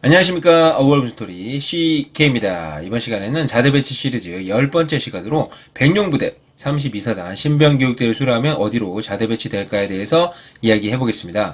안녕하십니까 어워드 스토리 CK입니다. 이번 시간에는 자대 배치 시리즈 10번째 시간으로 백룡부대 32사단 신병교육대를 수료하면 어디로 자대 배치 될까에 대해서 이야기해 보겠습니다.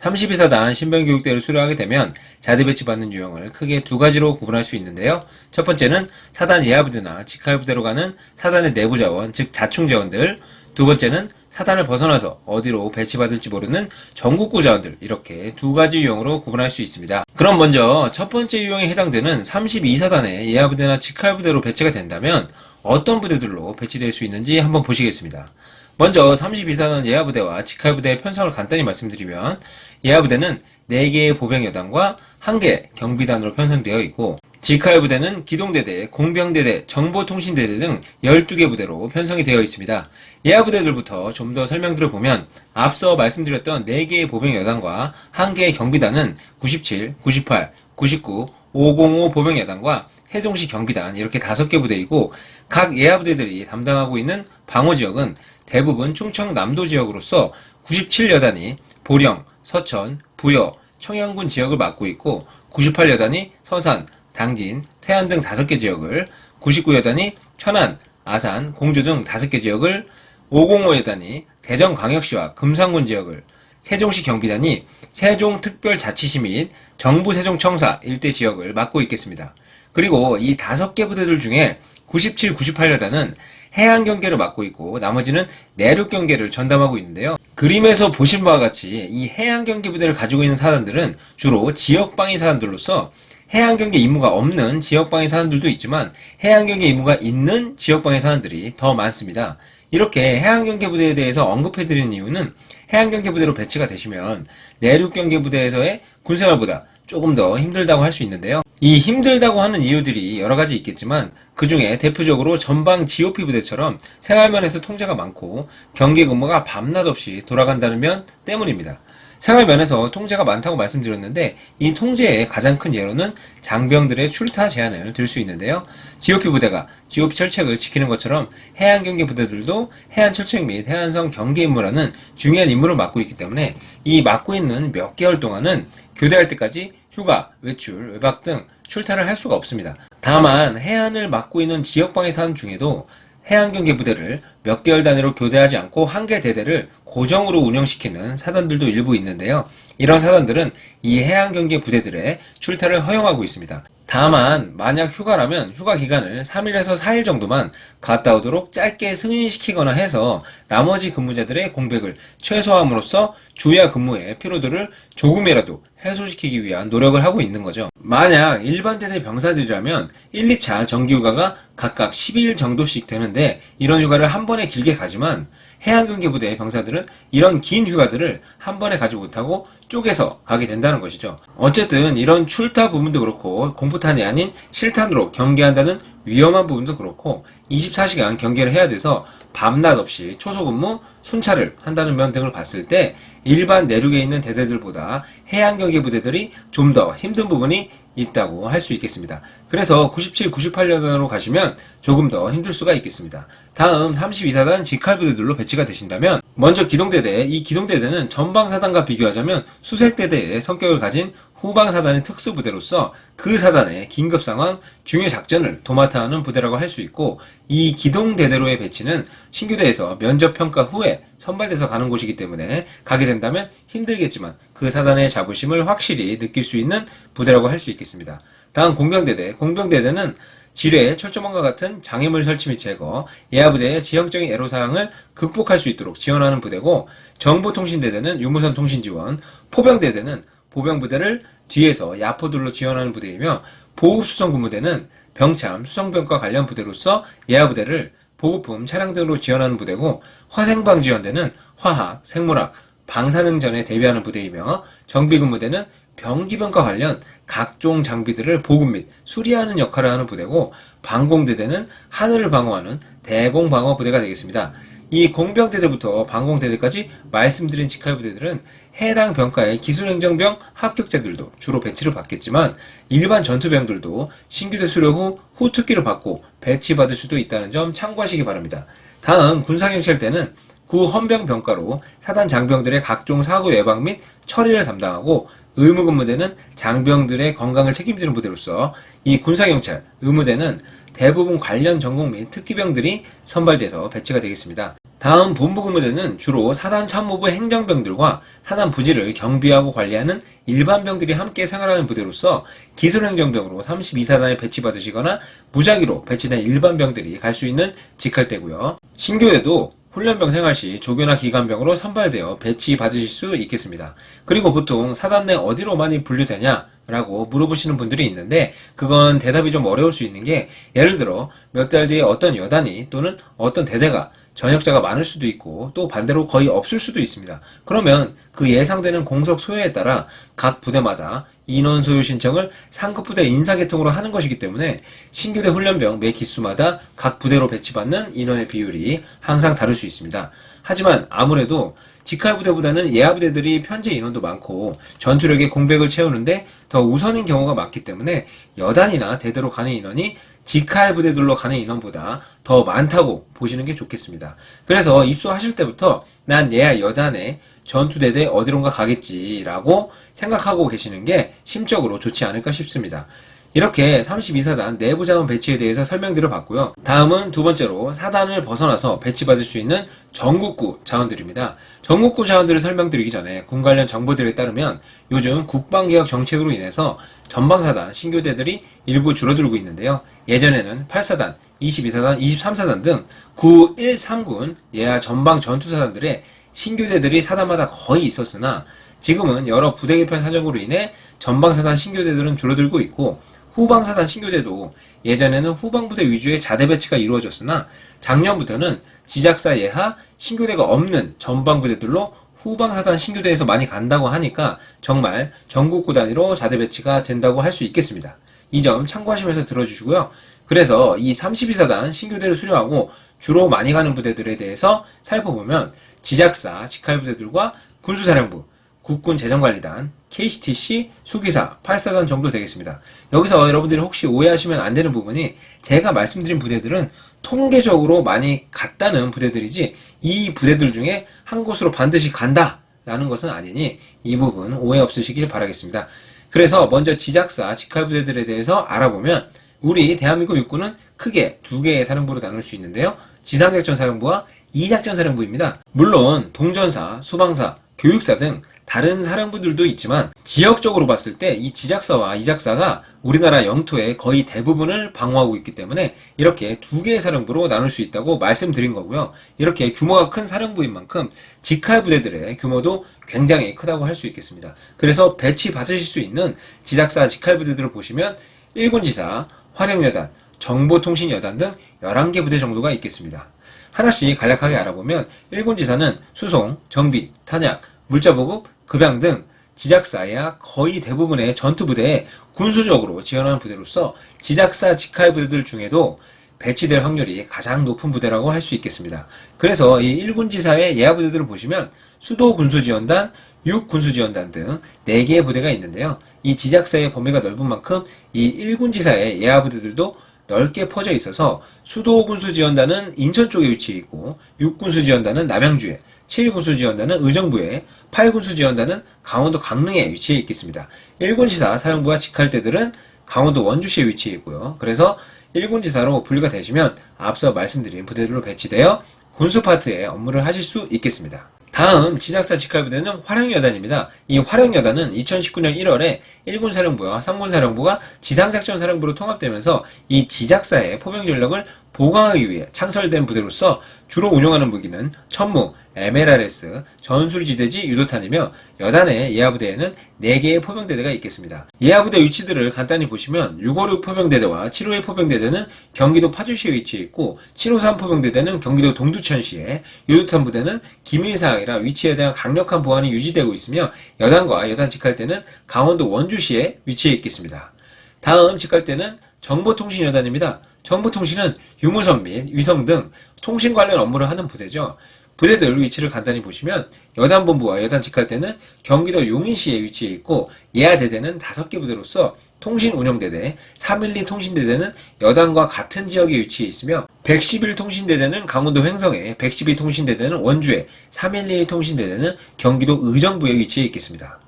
32사단 신병교육대를 수료하게 되면 자대 배치 받는 유형을 크게 두 가지로 구분할 수 있는데요. 첫 번째는 사단 예하부대나 직할부대로 가는 사단의 내부 자원, 즉 자충 자원들. 두 번째는 사단을 벗어나서 어디로 배치받을지 모르는 전국구 자원들 이렇게 두 가지 유형으로 구분할 수 있습니다. 그럼 먼저 첫 번째 유형에 해당되는 32사단의 예하부대나 직할부대로 배치가 된다면 어떤 부대들로 배치될 수 있는지 한번 보시겠습니다. 먼저 32사단 예하부대와 직할부대의 편성을 간단히 말씀드리면 예하부대는 4개의 보병여단과 1개 경비단으로 편성되어 있고 직할부대는 기동대대, 공병대대, 정보통신대대 등 12개 부대로 편성이 되어 있습니다. 예하 부대들부터 좀 더 설명드려 보면 앞서 말씀드렸던 4개의 보병 여단과 1개의 경비단은 97, 98, 99, 505 보병 여단과 해종시 경비단 이렇게 5개 부대이고 각 예하 부대들이 담당하고 있는 방어 지역은 대부분 충청 남도 지역으로서 97여단이 보령, 서천, 부여, 청양군 지역을 맡고 있고 98여단이 서산, 당진, 태안 등 5개 지역을 99여단이 천안, 아산, 공주 등 5개 지역을 505여단이 대전광역시와 금산군 지역을 세종시 경비단이 세종특별자치시 및 정부 세종청사 일대 지역을 맡고 있겠습니다. 그리고 이 다섯 개 부대들 중에 97, 98여단은 해안 경계를 맡고 있고 나머지는 내륙 경계를 전담하고 있는데요. 그림에서 보신 바와 같이 이 해안 경계 부대를 가지고 있는 사단들은 주로 지역 방위 사단들로서 해안 경계 임무가 없는 지역 방위 사단들도 있지만 해안 경계 임무가 있는 지역 방위 사단들이 더 많습니다. 이렇게 해안 경계 부대에 대해서 언급해 드리는 이유는 해안 경계 부대로 배치가 되시면 내륙 경계 부대에서의 군생활보다 조금 더 힘들다고 할 수 있는데요. 이 힘들다고 하는 이유들이 여러 가지 있겠지만 그 중에 대표적으로 전방 GOP 부대처럼 생활면에서 통제가 많고 경계 근무가 밤낮 없이 돌아간다는 면 때문입니다. 생활 면에서 통제가 많다고 말씀드렸는데 이 통제의 가장 큰 예로는 장병들의 출타 제한을 들 수 있는데요. GOP 부대가 GOP 철책을 지키는 것처럼 해안 경계 부대들도 해안 철책 및 해안성 경계 임무라는 중요한 임무를 맡고 있기 때문에 이 맡고 있는 몇 개월 동안은 교대할 때까지 휴가, 외출, 외박 등 출타를 할 수가 없습니다. 다만 해안을 맡고 있는 지역 방위 사단 중에도 해안경계 부대를 몇 개월 단위로 교대하지 않고 한 개 대대를 고정으로 운영시키는 사단들도 일부 있는데요. 이런 사단들은 이 해안경계 부대들의 출타를 허용하고 있습니다. 다만 만약 휴가라면 휴가 기간을 3일에서 4일 정도만 갔다 오도록 짧게 승인시키거나 해서 나머지 근무자들의 공백을 최소화함으로써 주야 근무의 피로도를 조금이라도 해소시키기 위한 노력을 하고 있는 거죠. 만약 일반 대대 병사들이라면 1, 2차 정기휴가가 각각 12일 정도씩 되는데 이런 휴가를 한 번에 길게 가지만 해양경계부대 병사들은 이런 긴 휴가들을 한 번에 가지 못하고 쪼개서 가게 된다는 것이죠. 어쨌든 이런 출타 부분도 그렇고 공포탄이 아닌 실탄으로 경계한다는 위험한 부분도 그렇고 24시간 경계를 해야 돼서 밤낮 없이 초소근무, 순찰을 한다는 면 등을 봤을 때 일반 내륙에 있는 대대들보다 해양 경계 부대들이 좀 더 힘든 부분이 있다고 할 수 있겠습니다. 그래서 97, 98년으로 가시면 조금 더 힘들 수가 있겠습니다. 다음 32사단 직할부대들로 배치가 되신다면 먼저 기동대대, 이 기동대대는 전방사단과 비교하자면 수색대대의 성격을 가진 후방사단의 특수부대로서 그 사단의 긴급상황, 중요작전을 도맡아 하는 부대라고 할 수 있고 이 기동대대로의 배치는 신규대에서 면접평가 후에 선발돼서 가는 곳이기 때문에 가게 된다면 힘들겠지만 그 사단의 자부심을 확실히 느낄 수 있는 부대라고 할 수 있겠습니다. 다음 공병대대, 공병대대는 지뢰, 철조망과 같은 장애물 설치 및 제거, 예하부대의 지형적인 애로사항을 극복할 수 있도록 지원하는 부대고, 정보통신대대는 유무선 통신 지원, 포병대대는 보병부대를 뒤에서 야포들로 지원하는 부대이며, 보급수송근무대는 병참, 수송병과 관련 부대로서 예하부대를 보급품, 차량 등으로 지원하는 부대고, 화생방 지원대는 화학, 생물학, 방사능전에 대비하는 부대이며, 정비근무대는 병기병과 관련 각종 장비들을 보급 및 수리하는 역할을 하는 부대고 방공대대는 하늘을 방어하는 대공방어 부대가 되겠습니다. 이 공병대대부터 방공대대까지 말씀드린 직할 부대들은 해당 병과의 기술행정병 합격자들도 주로 배치를 받겠지만 일반 전투병들도 신규대 수료 후 후특기를 받고 배치받을 수도 있다는 점 참고하시기 바랍니다. 다음 군사경찰대는 구 헌병 병과로 사단 장병들의 각종 사고 예방 및 처리를 담당하고 의무근무대는 장병들의 건강을 책임지는 부대로서 이 군사경찰 의무대는 대부분 관련 전공 및 특기병들이 선발돼서 배치가 되겠습니다. 다음 본부근무대는 주로 사단 참모부 행정병들과 사단 부지를 경비하고 관리하는 일반병들이 함께 생활하는 부대로서 기술행정병으로 32사단에 배치받으시거나 무작위로 배치된 일반병들이 갈 수 있는 직할대고요. 신교대도 훈련병 생활 시 조교나 기관병으로 선발되어 배치받으실 수 있겠습니다. 그리고 보통 사단 내 어디로 많이 분류되냐? 라고 물어보시는 분들이 있는데 그건 대답이 좀 어려울 수 있는 게 예를 들어 몇 달 뒤에 어떤 여단이 또는 어떤 대대가 전역자가 많을 수도 있고 또 반대로 거의 없을 수도 있습니다. 그러면 그 예상되는 공석 소요에 따라 각 부대마다 인원 소요 신청을 상급 부대 인사 계통으로 하는 것이기 때문에 신교대 훈련병 매 기수마다 각 부대로 배치받는 인원의 비율이 항상 다를 수 있습니다. 하지만 아무래도 직할 부대보다는 예하 부대들이 편제 인원도 많고 전투력의 공백을 채우는데 더 우선인 경우가 많기 때문에 여단이나 대대로 가는 인원이 직할 부대들로 가는 인원보다 더 많다고 보시는 게 좋겠습니다. 그래서 입소하실 때부터 난 예하 여단에 전투대대 어디론가 가겠지라고 생각하고 계시는 게 심적으로 좋지 않을까 싶습니다. 이렇게 32사단 내부 자원 배치에 대해서 설명드려 봤고요. 다음은 두 번째로 사단을 벗어나서 배치받을 수 있는 전국구 자원들입니다. 전국구 자원들을 설명드리기 전에 군 관련 정보들에 따르면 요즘 국방개혁 정책으로 인해서 전방사단 신교대들이 일부 줄어들고 있는데요. 예전에는 8사단, 22사단, 23사단 등 9, 1, 3군 예하 전방 전투사단들의 신교대들이 사단마다 거의 있었으나 지금은 여러 부대 개편 사정으로 인해 전방사단 신교대들은 줄어들고 있고 후방사단 신교대도 예전에는 후방부대 위주의 자대 배치가 이루어졌으나 작년부터는 지작사 예하 신교대가 없는 전방부대들로 후방사단 신교대에서 많이 간다고 하니까 정말 전국구 단위로 자대 배치가 된다고 할 수 있겠습니다. 이 점 참고하시면서 들어주시고요. 그래서 이 32사단 신교대를 수료하고 주로 많이 가는 부대들에 대해서 살펴보면 지작사, 직할부대들과 군수사령부, 국군 재정관리단, KCTC, 수기사, 8사단 정도 되겠습니다. 여기서 여러분들이 혹시 오해하시면 안 되는 부분이 제가 말씀드린 부대들은 통계적으로 많이 갔다는 부대들이지 이 부대들 중에 한 곳으로 반드시 간다 라는 것은 아니니 이 부분 오해 없으시길 바라겠습니다. 그래서 먼저 지작사, 직할 부대들에 대해서 알아보면 우리 대한민국 육군은 크게 두 개의 사령부로 나눌 수 있는데요. 지상작전 사령부와 이작전 사령부입니다. 물론 동전사, 수방사, 교육사 등 다른 사령부들도 있지만 지역적으로 봤을 때 이 지작사와 이작사가 우리나라 영토의 거의 대부분을 방어하고 있기 때문에 이렇게 두 개의 사령부로 나눌 수 있다고 말씀드린 거고요. 이렇게 규모가 큰 사령부인 만큼 직할 부대들의 규모도 굉장히 크다고 할 수 있겠습니다. 그래서 배치 받으실 수 있는 지작사 직할 부대들을 보시면 1군 지사, 화력여단, 정보통신여단 등 11개 부대 정도가 있겠습니다. 하나씩 간략하게 알아보면 1군 지사는 수송, 정비, 탄약, 물자보급, 급양 등 지작사야 거의 대부분의 전투부대에 군수적으로 지원하는 부대로서 지작사 직할 부대들 중에도 배치될 확률이 가장 높은 부대라고 할 수 있겠습니다. 그래서 이 1군 지사의 예하 부대들을 보시면 수도 군수지원단, 6 군수지원단 등 4개의 부대가 있는데요. 이 지작사의 범위가 넓은 만큼 이 1군 지사의 예하 부대들도 넓게 퍼져 있어서 수도 군수 지원단은 인천 쪽에 위치해 있고 6군수 지원단은 남양주에 7군수 지원단은 의정부에 8군수 지원단은 강원도 강릉에 위치해 있겠습니다. 1군 지사 사령부와 직할대들은 강원도 원주시에 위치해 있고요. 그래서 1군 지사로 분류가 되시면 앞서 말씀드린 부대들로 배치되어 군수 파트의 업무를 하실 수 있겠습니다. 다음 지작사 직할부대는 화령여단입니다. 이 화령여단은 2019년 1월에 1군 사령부와 3군 사령부가 지상작전 사령부로 통합되면서 이 지작사의 포병 전력을 보강하기 위해 창설된 부대로서 주로 운영하는 무기는 천무, MLRS, 전술지대지 유도탄이며 여단의 예하부대에는 4개의 포병대대가 있겠습니다. 예하부대 위치들을 간단히 보시면 656 포병대대와 751 포병대대는 경기도 파주시에 위치해 있고 753 포병대대는 경기도 동두천시에 유도탄 부대는 기밀사항이라 위치에 대한 강력한 보안이 유지되고 있으며 여단과 여단 직할대는 강원도 원주시에 위치해 있겠습니다. 다음 직할대는 정보통신여단입니다. 정보통신은 유무선 및 위성 등 통신 관련 업무를 하는 부대죠. 부대들 위치를 간단히 보시면 여단본부와 여단 직할대는 경기도 용인시에 위치해 있고 예하대대는 5개 부대로서 통신운용대대, 312 통신대대는 여당과 같은 지역에 위치해 있으며 111 통신대대는 강원도 횡성에, 112 통신대대는 원주에, 311 통신대대는 경기도 의정부에 위치해 있겠습니다.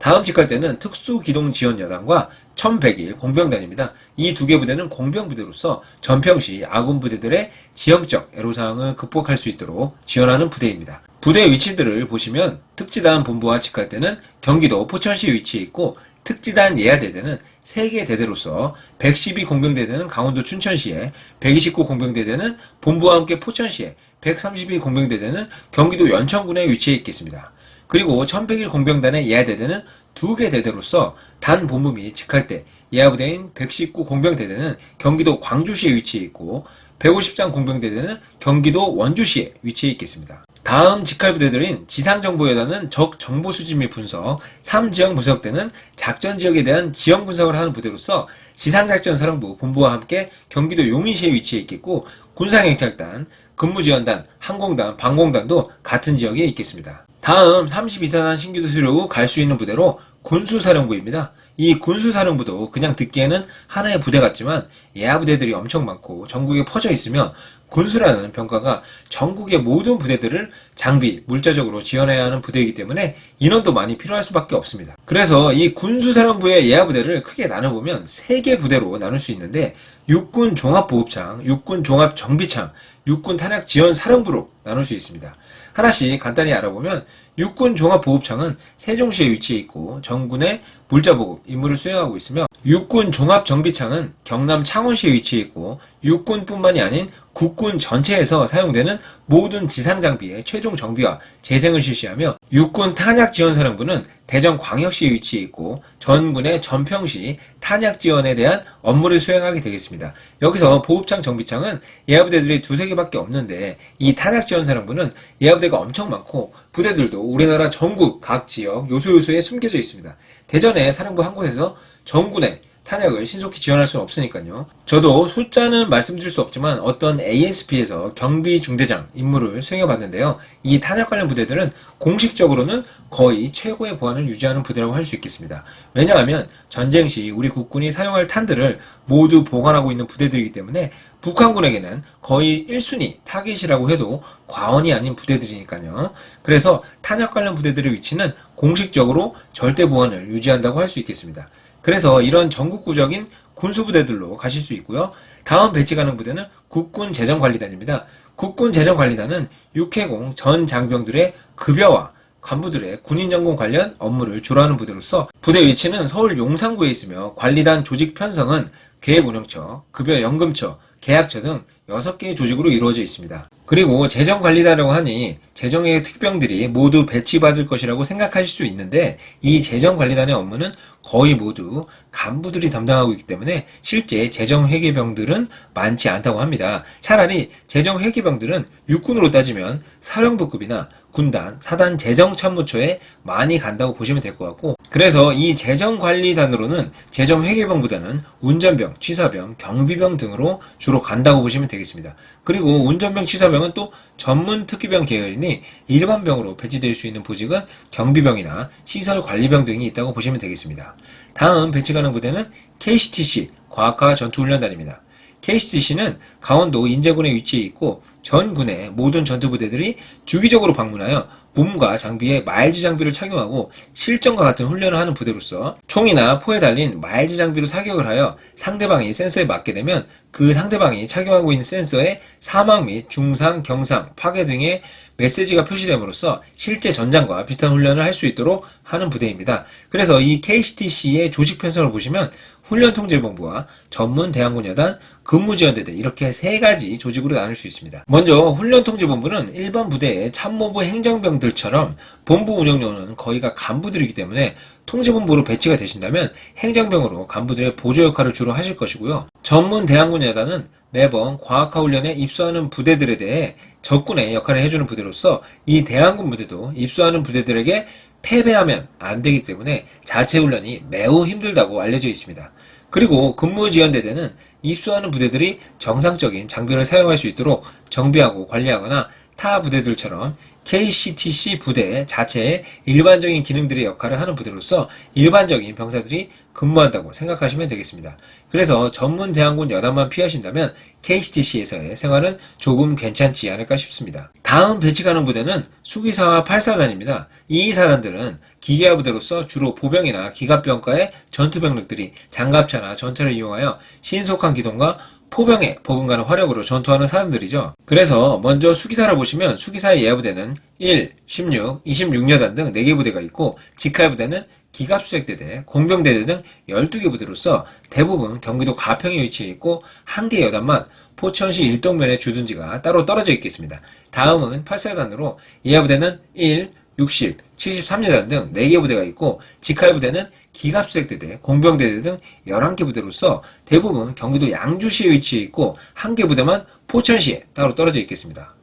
다음 직할대는 특수기동지원여단과 1101 공병단입니다. 이 두 개 부대는 공병부대로서 전평시 아군 부대들의 지형적 애로사항을 극복할 수 있도록 지원하는 부대입니다. 부대 위치들을 보시면 특지단 본부와 직할대는 경기도 포천시에 위치해 있고 특지단 예하대대는 3개 대대로서 112 공병대대는 강원도 춘천시에 129 공병대대는 본부와 함께 포천시에 132 공병대대는 경기도 연천군에 위치해 있겠습니다. 그리고 1101 공병단의 예하대대는 두 개 대대로서 단 본부 및 직할대, 예하부대인 119 공병대대는 경기도 광주시에 위치해 있고 150장 공병대대는 경기도 원주시에 위치해 있겠습니다. 다음 직할 부대들인 지상정보여단은 적 정보 수집 및 분석, 3지형 분석대는 작전 지역에 대한 지형 분석을 하는 부대로서 지상작전사령부 본부와 함께 경기도 용인시에 위치해 있겠고 군사경찰단, 근무지원단, 항공단, 방공단도 같은 지역에 있겠습니다. 다음 32사단 신규도 수료 후 갈 수 있는 부대로 군수사령부입니다. 이 군수사령부도 그냥 듣기에는 하나의 부대 같지만 예하 부대들이 엄청 많고 전국에 퍼져 있으며 군수라는 평가가 전국의 모든 부대들을 장비, 물자적으로 지원해야 하는 부대이기 때문에 인원도 많이 필요할 수밖에 없습니다. 그래서 이 군수사령부의 예하 부대를 크게 나눠보면 3개 부대로 나눌 수 있는데 육군 종합보급창, 육군 종합정비창, 육군 탄약지원사령부로 나눌 수 있습니다. 하나씩 간단히 알아보면 육군 종합보급창은 세종시에 위치해 있고 전군의 물자보급 임무를 수행하고 있으며 육군 종합정비창은 경남 창원시에 위치해 있고 육군뿐만이 아닌 국군 전체에서 사용되는 모든 지상 장비의 최종 정비와 재생을 실시하며 육군 탄약 지원 사령부는 대전 광역시에 위치해 있고 전군의 전평시 탄약 지원에 대한 업무를 수행하게 되겠습니다. 여기서 보급창 정비창은 예하부대들이 두세 개밖에 없는데 이 탄약 지원 사령부는 예하부대가 엄청 많고 부대들도 우리나라 전국 각 지역 요소요소에 숨겨져 있습니다. 대전의 사령부 한 곳에서 전군의 탄약을 신속히 지원할 수는 없으니까요. 저도 숫자는 말씀드릴 수 없지만 어떤 ASP에서 경비 중대장 임무를 수행해 봤는데요. 이 탄약 관련 부대들은 공식적으로는 거의 최고의 보안을 유지하는 부대라고 할 수 있겠습니다. 왜냐하면 전쟁 시 우리 국군이 사용할 탄들을 모두 보관하고 있는 부대들이기 때문에 북한군에게는 거의 1순위 타깃이라고 해도 과언이 아닌 부대들이니까요. 그래서 탄약 관련 부대들의 위치는 공식적으로 절대 보안을 유지한다고 할 수 있겠습니다. 그래서 이런 전국구적인 군수부대들로 가실 수 있고요. 다음 배치 가능 부대는 국군 재정관리단입니다. 국군 재정관리단은 육해공 전 장병들의 급여와 간부들의 군인연금 관련 업무를 주로 하는 부대로서 부대 위치는 서울 용산구에 있으며 관리단 조직 편성은 계획운영처, 급여연금처, 계약처 등 6개의 조직으로 이루어져 있습니다. 그리고 재정관리단이라고 하니 재정의 특병들이 모두 배치받을 것이라고 생각하실 수 있는데 이 재정관리단의 업무는 거의 모두 간부들이 담당하고 있기 때문에 실제 재정 회계병들은 많지 않다고 합니다. 차라리 재정 회계병들은 육군으로 따지면 사령부급이나 군단, 사단 재정참모처에 많이 간다고 보시면 될 것 같고 그래서 이 재정관리단으로는 재정회계병보다는 운전병, 취사병, 경비병 등으로 주로 간다고 보시면 되겠습니다. 그리고 운전병, 취사병은 또 전문 특기병 계열이니 일반병으로 배치될 수 있는 보직은 경비병이나 시설관리병 등이 있다고 보시면 되겠습니다. 다음 배치 가능 부대는 KCTC 과학화 전투훈련단입니다. KCTC는 강원도 인제군에 위치해 있고 전 군의 모든 전투부대들이 주기적으로 방문하여 몸과 장비에 마일즈 장비를 착용하고 실전과 같은 훈련을 하는 부대로서 총이나 포에 달린 마일즈 장비로 사격을 하여 상대방이 센서에 맞게 되면 그 상대방이 착용하고 있는 센서에 사망 및 중상, 경상, 파괴 등의 메시지가 표시됨으로써 실제 전장과 비슷한 훈련을 할 수 있도록 하는 부대입니다. 그래서 이 KCTC의 조직 편성을 보시면 훈련통제본부와 전문 대항군 여단, 근무지원대대 이렇게 세 가지 조직으로 나눌 수 있습니다. 먼저 훈련통제본부는 일반 부대의 참모부 행정병들처럼 본부 운영료는 거의가 간부들이기 때문에 통제본부로 배치가 되신다면 행정병으로 간부들의 보조 역할을 주로 하실 것이고요. 전문 대항군 여단은 매번 과학화 훈련에 입소하는 부대들에 대해 적군의 역할을 해주는 부대로서 이 대항군 부대도 입소하는 부대들에게 패배하면 안 되기 때문에 자체 훈련이 매우 힘들다고 알려져 있습니다. 그리고 근무 지원대대는 입소하는 부대들이 정상적인 장비를 사용할 수 있도록 정비하고 관리하거나 타 부대들처럼 KCTC 부대 자체의 일반적인 기능들의 역할을 하는 부대로서 일반적인 병사들이 근무한다고 생각하시면 되겠습니다. 그래서 전문 대항군 여단만 피하신다면 KCTC에서의 생활은 조금 괜찮지 않을까 싶습니다. 다음 배치가는 부대는 수기사와 8사단입니다. 이 사단들은 기계화 부대로서 주로 보병이나 기갑병과의 전투병력들이 장갑차나 전차를 이용하여 신속한 기동과 포병에 버금가는 화력으로 전투하는 사람들이죠. 그래서 먼저 수기사를 보시면 수기사의 예하부대는 1, 16, 26여단 등 4개 부대가 있고 직할부대는 기갑수색대대, 공병대대 등 12개 부대로서 대부분 경기도 가평에 위치해 있고 한 개 여단만 포천시 일동면에 주둔지가 따로 떨어져 있겠습니다. 다음은 8사단으로 예하부대는 1, 60, 73여단 등 4개 부대가 있고 직할 부대는 기갑수색대대, 공병대대 등 11개 부대로서 대부분 경기도 양주시에 위치해 있고 한 개 부대만 포천시에 따로 떨어져 있겠습니다.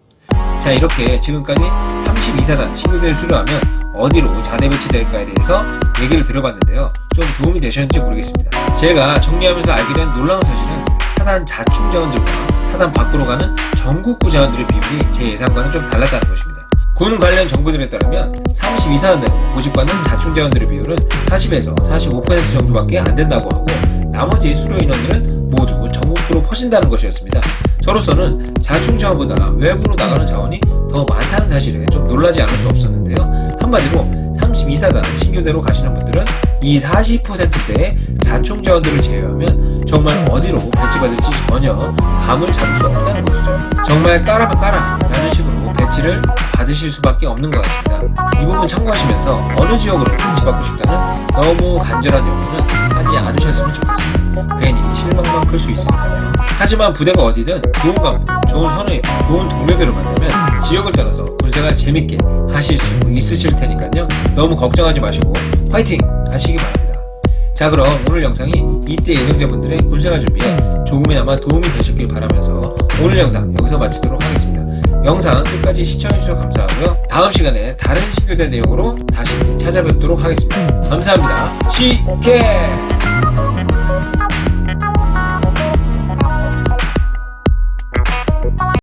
자 이렇게 지금까지 32사단 신규대를 수료하면 어디로 자대 배치될까에 대해서 얘기를 들어봤는데요. 좀 도움이 되셨는지 모르겠습니다. 제가 정리하면서 알게 된 놀라운 사실은 사단 자충 자원들과 사단 밖으로 가는 전국구 자원들의 비율이 제 예상과는 좀 달랐다는 것입니다. 군 관련 정보들에 따르면 32사단대로 모집받는 자충 자원들의 비율은 40에서 45% 정도밖에 안 된다고 하고 나머지 수료 인원들은 모두 전국구로 퍼진다는 것이었습니다. 저로서는 자충 자원보다 외부로 나가는 자원이 더 많다는 사실에 좀 놀라지 않을 수 없었는데요. 한마디로 32사단 신교대로 가시는 분들은 이 40%대의 자충 자원들을 제외하면 정말 어디로 배치받을지 전혀 감을 잡을 수 없다는 것이죠. 정말 까라면 까라 라는 식으로 배치를 받으실 수밖에 없는 것 같습니다. 이 부분 참고하시면서 어느 지역으로 배치받고 싶다는 너무 간절한 요구는 하지 않으셨으면 좋겠습니다. 괜히 실망만 클 수 있으니까요. 하지만 부대가 어디든 좋은 감, 좋은 선후배, 좋은 동료들을 만나면 지역을 떠나서 군생활 재밌게 하실 수 있으실 테니까요. 너무 걱정하지 마시고 화이팅 하시기 바랍니다. 자 그럼 오늘 영상이 이때 예정자분들의 군생활 준비에 조금이나마 도움이 되셨길 바라면서 오늘 영상 여기서 마치도록 하겠습니다. 영상 끝까지 시청해주셔서 감사하고요. 다음 시간에 다른 신교대 내용으로 다시 찾아뵙도록 하겠습니다. 감사합니다. 시케!